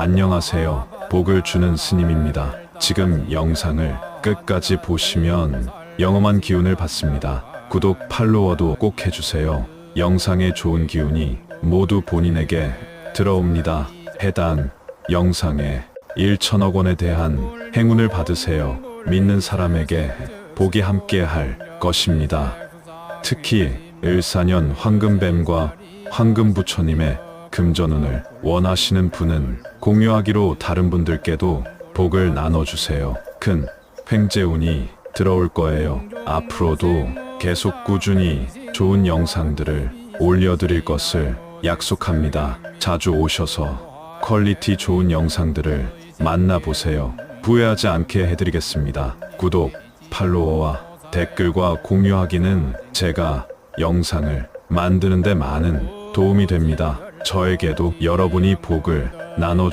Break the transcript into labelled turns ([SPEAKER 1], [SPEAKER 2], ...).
[SPEAKER 1] 안녕하세요. 복을 주는 스님입니다. 지금 영상을 끝까지 보시면 영험한 기운을 받습니다. 구독, 팔로워도 꼭 해주세요. 영상의 좋은 기운이 모두 본인에게 들어옵니다. 해당 영상에 1천억 원에 대한 행운을 받으세요. 믿는 사람에게 복이 함께 할 것입니다. 특히 을사년 황금뱀과 황금부처님의 금전운을 원하시는 분은 공유하기로 다른 분들께도 복을 나눠주세요. 큰 횡재운이 들어올 거예요. 앞으로도 계속 꾸준히 좋은 영상들을 올려드릴 것을 약속합니다. 자주 오셔서 퀄리티 좋은 영상들을 만나보세요. 후회하지 않게 해드리겠습니다. 구독, 팔로워와 댓글과 공유하기는 제가 영상을 만드는데 많은 도움이 됩니다. 저에게도 여러분이 복을 나눠주